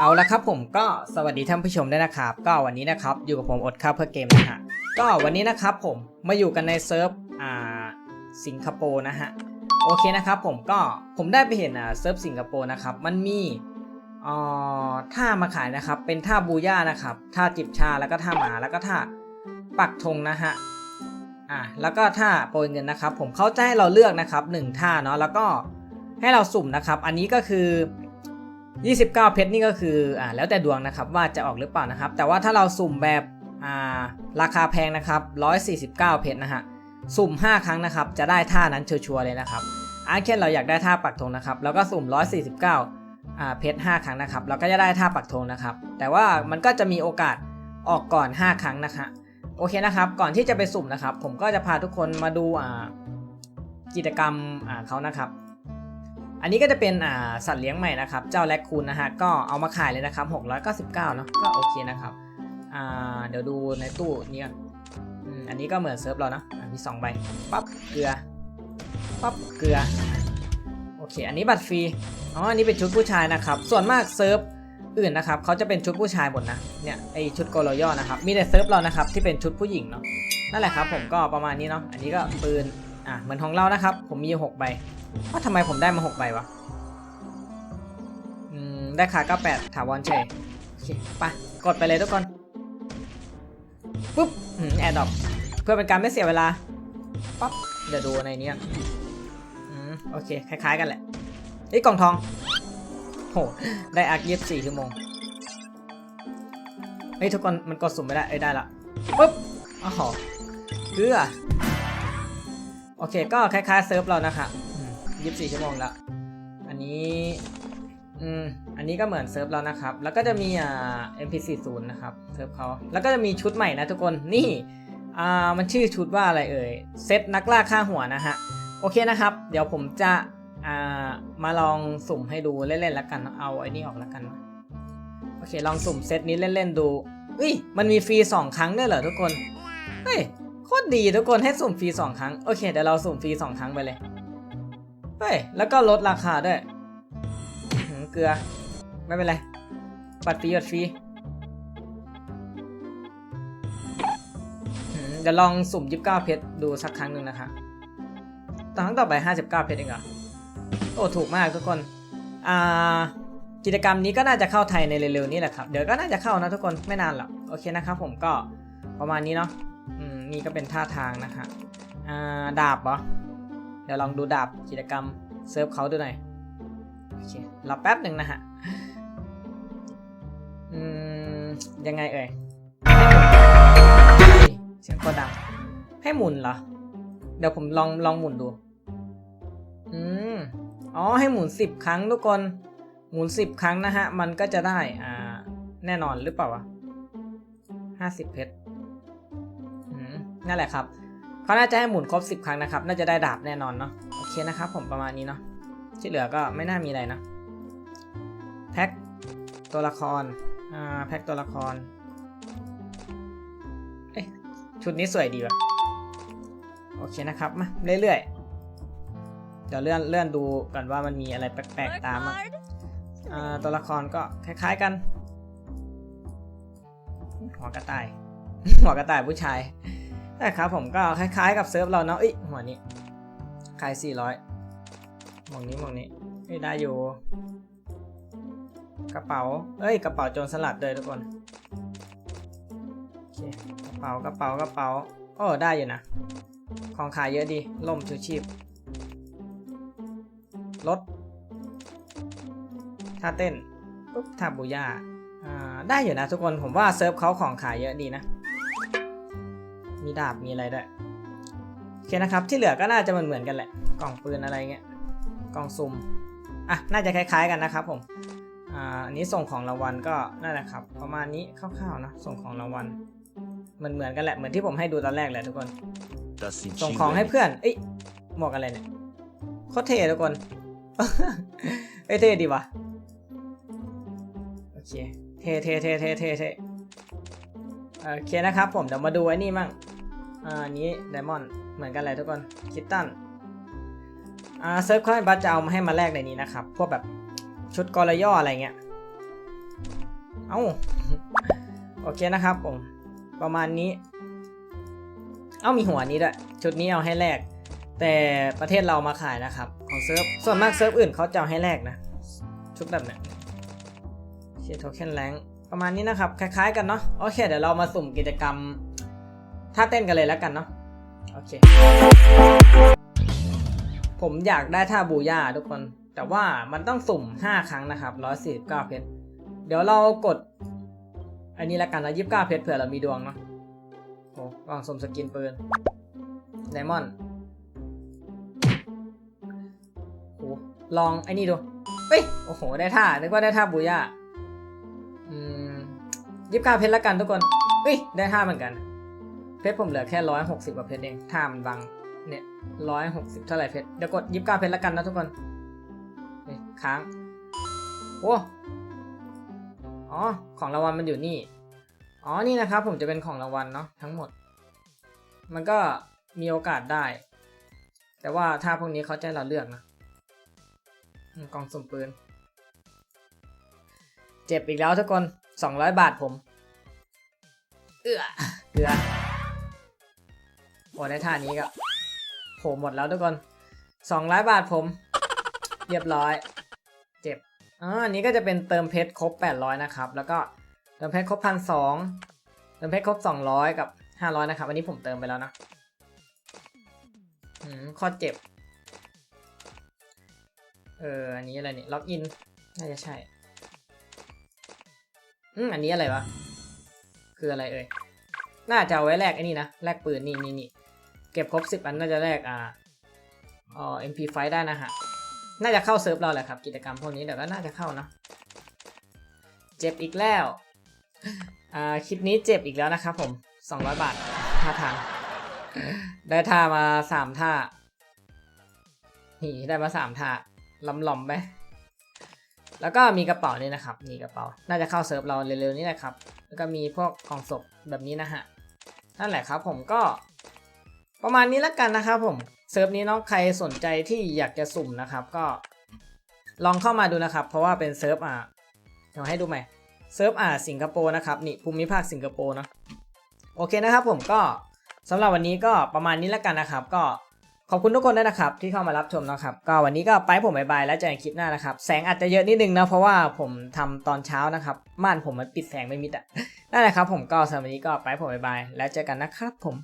เอาละครับผมก็สวัสดีท่านผู้ชมด้วยนะครับ ก็วันนี้นะครับอยู่กับผมอดข้าวเพื่อเกมนะฮะก็วันนี้นะครับผมมาอยู่กันในเซิร์ฟอ่าสิงคโปร์นะฮะโอเคนะครับผมก็ผมได้ไปเห็นอ่าเซิร์ฟสิงคโปร์นะครับมันมีอ่อท่ามาขายนะครับเป็นท่าบูย่านะครับท่าจิบชาแล้วก็ท่าหมาแล้วก็ท่าปักธงนะฮะอ่าแล้วก็ท่าโปรยเงินนะครับ ผมเขาจะให้เราเลือกนะครับหนึ่งท่าเนาะแล้วก็ให้เราสุ่มนะครับ อันนี้ก็คือ 29 เพชรนี่ก็คืออ่าแล้วแต่ดวงนะครับว่าจะออกหรือเปล่านะครับ แต่ว่าถ้าเราสุ่มแบบอ่าราคาแพงนะครับ 149 เพชรนะฮะสุ่ม 5 ครั้งนะครับ จะได้ท่านั้นชัวร์เลยนะครับอาเคนเราอยากได้ท่าปักธงนะครับแล้วก็สุ่ม 149อ่าเพชร5ครั้งนะครับ เราก็จะได้ท่าปักธงนะครับ แต่ว่ามันก็จะมีโอกาสออกก่อน 5 ครั้งนะคะโอเคนะครับ ก่อนที่จะไปสุ่มนะครับ ผมก็จะพาทุกคนมาดูอ่ากิจกรรมอ่าเขานะครับ อันนี้ก็จะเป็นอ่าสัตว์เลี้ยงใหม่นะครับ เจ้าแรคคูนนะฮะ ก็เอามาขายเลยนะครับ699เนาะ ก็โอเคนะครับ อ่า เดี๋ยวดูในตู้นี้ก่อนอันนี้ก็เหมือนเซิร์ฟเราเนาะมี2ใบ ปั๊บ เกลือ ปั๊บ เกลือ โอเค อันนี้บัตรฟรี อ๋อ อันนี้เป็นชุดผู้ชายนะครับ ส่วนมากเซิร์ฟอื่นนะครับเขาจะเป็นชุดผู้ชายหมดนะ เนี่ยไอชุดโกโลย่อนะครับ มีแต่เซิร์ฟเรานะครับที่เป็นชุดผู้หญิงเนาะ นั่นแหละครับผมก็ประมาณนี้เนาะ อันนี้ก็ปืน อะ เหมือนของเรานะครับ ผมมี6ใบ ว่าทำไมผมได้มา6ใบวะได้ขา98ถาวรเฉยโอเคไปกดไปเลยทุกคน ปุ๊บแอร์ดอปเพื่อเป็นการไม่เสียเวลา ปั๊บ เดี๋ยวดูในนี้อืมโอเค คล้ายๆกันแหละไอ้ยกล่องทอง โห ได้อาร์คยี่สี่ชั่วโมง เฮ้ยทุกคนมันกดสุ่มไม่ได้ เอ้ยได้ละ ปุ๊บอ๋อเกลือโอเค ก็คล้ายๆเซิร์ฟเรานะคะ ยี่สิบสี่ชั่วโมงละอันนี้อืมอันนี้ก็เหมือนเซิร์ฟเรานะครับ แล้วก็จะมีอ่า MP40 นะครับเซิร์ฟเขาแล้วก็จะมีชุดใหม่นะทุกคนนี่อ่ามันชื่อชุดว่าอะไรเอ่ยเซตนักล่าฆ่าหัวนะฮะโอเคนะครับ เดี๋ยวผมจะอ่ามาลองสุ่มให้ดูเล่นๆแล้วกันเอาไอ้นี่ออกแล้วกันโอเคลองสุ่มเซตนี้เล่นๆดูเฮ้ยมันมีฟรีสองครั้งด้วยเหรอทุกคนเฮ้ยโคตรดีทุกคนให้สุ่มฟรีสองครั้งโอเคเดี๋ยวเราสุ่มฟรีสองครั้งไปเลย เฮ้ย แล้วก็ลดราคาด้วยเกลือ ไม่เป็นไรบัตรฟรีบัตรฟรีเดี๋ยวลองสุ่ม 29 เพชรดูสักครั้งหนึ่งนะคะตอนครั้งต่อไป 59 เพชรเองเหรอ โอ้ ถูกมากทุกคน อ่า กิจกรรมนี้ก็น่าจะเข้าไทยในเร็วๆนี้แหละครับ เดี๋ยวก็น่าจะเข้านะทุกคน ไม่นานหรอก โอเคนะครับผมก็ประมาณนี้เนาะ อืม นี่ก็เป็นท่าทางนะคะ อ่า ดาบเหรอ เดี๋ยวลองดูดาบกิจกรรมเซิร์ฟเขาดูหน่อยโอเครอแป๊บหนึ่งนะฮะอืมยังไงเอ่ยให้หมุนเสียงก็ดัง ให้หมุนเหรอ เดี๋ยวผมลองลองหมุนดู อืมอ๋อให้หมุนสิบครั้งทุกคน หมุนสิบครั้งนะฮะ มันก็จะได้อ่าแน่นอนหรือเปล่าวะห้าสิบเพชรนั่นแหละครับ เขาน่าจะให้หมุนครบ 10 ครั้งนะครับ น่าจะได้ดาบแน่นอนเนาะ โอเคนะครับผมประมาณนี้เนาะ ที่เหลือก็ไม่น่ามีอะไรนะ แพ็คตัวละคร อ่า แพ็คตัวละคร เอ๊ะ ชุดนี้สวยดีว่ะ โอเคนะครับ มาเรื่อยๆ เดี๋ยวเลื่อนเลื่อนดูก่อนว่ามันมีอะไรแปลกๆตามมาอ่า ตัวละครก็คล้ายๆกัน หัวกระต่าย หัวกระต่ายผู้ชาย แต่ครับผมก็คล้ายๆกับเซิร์ฟเราเนาะเอ้ยหัวนี้ขาย400หมวกนี้หมวกนี้เอ้ยได้อยู่ กระเป๋า เอ้ย กระเป๋าโจรสลัดเลยทุกคนโอเคกระเป๋ากระเป๋ากระเป๋าโอ้ได้อยู่นะ ของขายเยอะดีล่มชูชีพรถท่าเต้นปุ๊บท่าบูย่าอ่าได้อยู่นะทุกคนผมว่าเซิร์ฟเขาของขายเยอะดีนะ มีดาบมีอะไรด้วยโอเคนะครับ ที่เหลือก็น่าจะเหมือนเหมือนกันแหละ กล่องปืนอะไรเงี้ย กล่องซุ่ม อะ น่าจะคล้าย ๆ กันนะครับผมอ่าอันนี้ส่งของรางวัลก็นั่นแหละครับ ประมาณนี้คร่าวๆนะ ส่งของรางวัลเหมือนเหมือนกันแหละ เหมือนที่ผมให้ดูตอนแรกแหละทุกคน ส่งของให้เพื่อน เอ้ย หมวกอะไรเนี่ย โคตรเท่ทุกคน เอ้ยเท่ดีวะ โอเค เท่เท่เท่เท่เท่ โอเคนะครับผมเดี๋ยวมาดูไอ้นี่มั่งอ่าอันนี้ไดมอนด์เหมือนกันเลยทุกคนคิตตันอ่าเซิร์ฟเขาให้บัสจะเอามาให้มาแลกในนี้นะครับ พวกแบบชุดกอลย่ออะไรเงี้ย เอ้า โอเคนะครับผม ประมาณนี้ เอ้ามีหัวนี้ด้วย ชุดนี้เอาให้แลก แต่ประเทศเรามาขายนะครับ ของเซิร์ฟ ส่วนมากเซิร์ฟอื่นเขาจะเอาให้แลกนะ ชุดแบบเนี้ยเชียร์โทเค็นแรง ประมาณนี้นะครับ คล้าย ๆ กันเนาะโอเค เดี๋ยวเรามาสุ่มกิจกรรมท่าเต้นกันเลยแล้วกันเนาะโอเค ผมอยากได้ท่าบูย่าทุกคน แต่ว่ามันต้องสุ่ม 5 ครั้งนะครับ 149 เพชรเดี๋ยวเรากด อันนี้ละกันนะ29 เพชรเผื่อเรามีดวงเนาะโอ้กล่องสุ่มสกินปืนไดมอนด์โอ้ลองไอ้นี่ดูเฮ้ยโอ้โห ได้ท่านึกว่าได้ท่าบูย่า ยี่สิบเก้าเพชรละกันทุกคนเฮ้ยได้ท่าเหมือนกัน เพชรผมเหลือแค่ร้อยหกสิบกว่าเพชรเองท่ามันบังเนี่ยร้อยหกสิบเท่าไหร่เพชรเดี๋ยวกดยี่สิบเก้าเพชรละกันนะทุกคนนี่ค้างโอ้อ๋อของรางวัลมันอยู่นี่อ๋อนี่นะครับ ผมจะเป็นของรางวัลเนาะทั้งหมด มันก็มีโอกาสได้ แต่ว่าถ้าพวกนี้เขาจะให้เราเลือกนะกล่องสุ่มปืน เจ็บอีกแล้วทุกคน200บาทผม เอือเกลือโอ้ได้ท่านี้ก็โผล่หมดแล้วทุกคน200บาทผม เรียบร้อย เจ็บอ่าอันนี้ก็จะเป็นเติมเพชรครบ800นะครับ แล้วก็เติมเพชรครบพันสองเติมเพชรครบ200กับ500นะครับ อันนี้ผมเติมไปแล้วนะอืมข้อเจ็บ เออ อันนี้อะไรเนี่ย ล็อกอิน น่าจะใช่ อืมอันนี้อะไรวะ คืออะไรเอ่ย น่าจะเอาไว้แลกไอ้นี่นะ แลกปืนนี่นี่นี่เก็บครบสิบอันน่าจะแลกอ่าอ๋อ MP5 ได้นะฮะ น่าจะเข้าเซิร์ฟเราแหละครับ กิจกรรมพวกนี้เดี๋ยวก็น่าจะเข้านะ เจ็บอีกแล้ว อ่า คลิปนี้เจ็บอีกแล้วนะครับผม200บาทท่าทาง ได้ท่ามาสามท่านี่ได้มาสามท่าลำลอมๆไป แล้วก็มีกระเป๋านี่นะครับมีกระเป๋า น่าจะเข้าเซิร์ฟเราเร็วๆนี้แหละครับ แล้วก็มีพวกกล่องศพแบบนี้นะฮะ นั่นแหละครับผมก็ ประมาณนี้แล้วกันนะครับผม เซิร์ฟนี้น้องใครสนใจที่อยากจะสุ่มนะครับ ก็ ลองเข้ามาดูนะครับ เพราะว่าเป็นเซิร์ฟอะเดี๋ยวให้ดูใหม่เซิร์ฟอะสิงคโปร์นะครับนี่ภูมิภาคสิงคโปร์เนาะโอเคนะครับผมก็สำหรับวันนี้ก็ประมาณนี้แล้วกันนะครับ ก็ ขอบคุณทุกคนด้วยนะครับ ที่เข้ามารับชมนะครับ ก็วันนี้ก็ไปผมบายบายแล้วเจอกันคลิปหน้านะครับ แสงอาจจะเยอะนิดนึงนะ เพราะว่าผมทำตอนเช้านะครับม่านผมมันปิดแสงไม่มิดอะนั่นแหละครับผมก็สำหรับวันนี้ก็ไปผมบายบายแล้วเจอกันนะครับผม